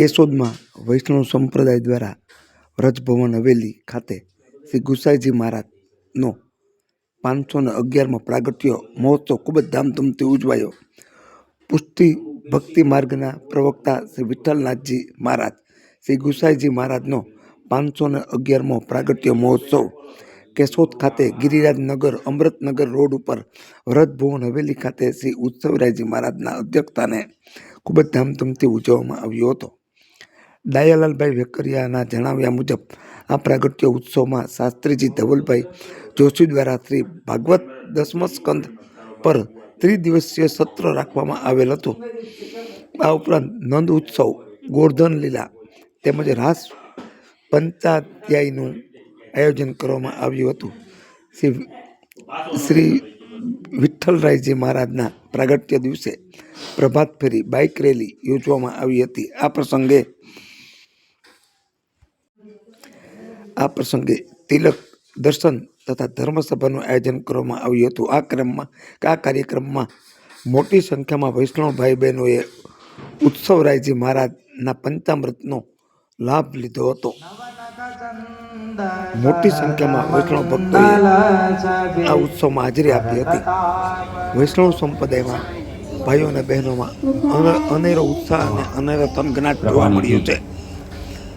કેશોદમાં વૈષ્ણવ સંપ્રદાય દ્વારા વ્રજભવન હવેલી ખાતે શ્રી ગુસાઈજી મહારાજનો પાંચસો ને અગિયારમાં પ્રાગટ્ય મહોત્સવ ખૂબ જ ધામધૂમથી ઉજવાયો. પુષ્ટિ ભક્તિ માર્ગના પ્રવક્તા શ્રી વિઠ્ઠલનાથજી મહારાજ, શ્રી ગુસાઈજી મહારાજનો પાંચસો ને અગિયારમો પ્રાગટ્ય મહોત્સવ કેશોદ ખાતે ગિરિરાજનગર અમૃતનગર રોડ ઉપર વ્રજભુવન હવેલી ખાતે શ્રી ઉત્સવરાયજી મહારાજના અધ્યક્ષતાને ખૂબ જ ધામધૂમથી ઉજવવામાં આવ્યો હતો. ડાયાલાલભાઈ વેકરિયાના જણાવ્યા મુજબ, આ પ્રાગટ્ય ઉત્સવમાં શાસ્ત્રીજી ધવલભાઈ જોશી દ્વારા શ્રી ભાગવત દસમ સ્કંદ પર ત્રિદિવસીય સત્ર રાખવામાં આવેલ હતું. આ ઉપરાંત નંદ ઉત્સવ, ગોર્ધન લીલા તેમજ રાસ પંચાધ્યાયનું આયોજન કરવામાં આવ્યું હતું. શ્રી શ્રી વિઠ્ઠલરાયજી મહારાજના પ્રાગટ્ય દિવસે પ્રભાત ફેરી બાઇક રેલી યોજવામાં આવી હતી. આ પ્રસંગે આ પ્રસંગે તિલક દર્શન તથા ધર્મસભાનું આયોજન કરવામાં આવ્યું હતું. આ ક્રમમાં આ કાર્યક્રમમાં મોટી સંખ્યામાં વૈષ્ણવ ભાઈ બહેનોએ ઉત્સવરાયજી મહારાજના પંચામૃતનો લાભ લીધો હતો. મોટી સંખ્યામાં વૈષ્ણવ ભક્તોએ આ ઉત્સવમાં હાજરી આપી હતી. વૈષ્ણવ સંપ્રદાયમાં ભાઈઓ અને બહેનોમાં અને- અનેરો ઉત્સાહ અને અનેરો તનગનાટ જોવા મળ્યો છે.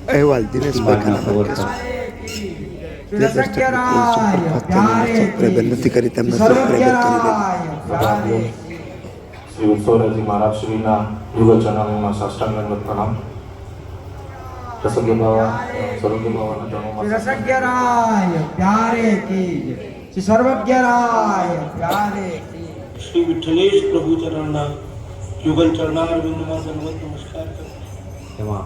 અહેવાલ દિનેશભાઈ ખાનાભાઈ શ્રી ઉત્સવરાજી મહારાજ શ્રીના યુગલ ચરણામણીમાં સાષ્ટાંગ દંડવત પ્રણામ શ્રી વિઠ્ઠલેશ પ્રભુ ચરણના યુગલ ચરણાર નમસ્કાર કરું એમાં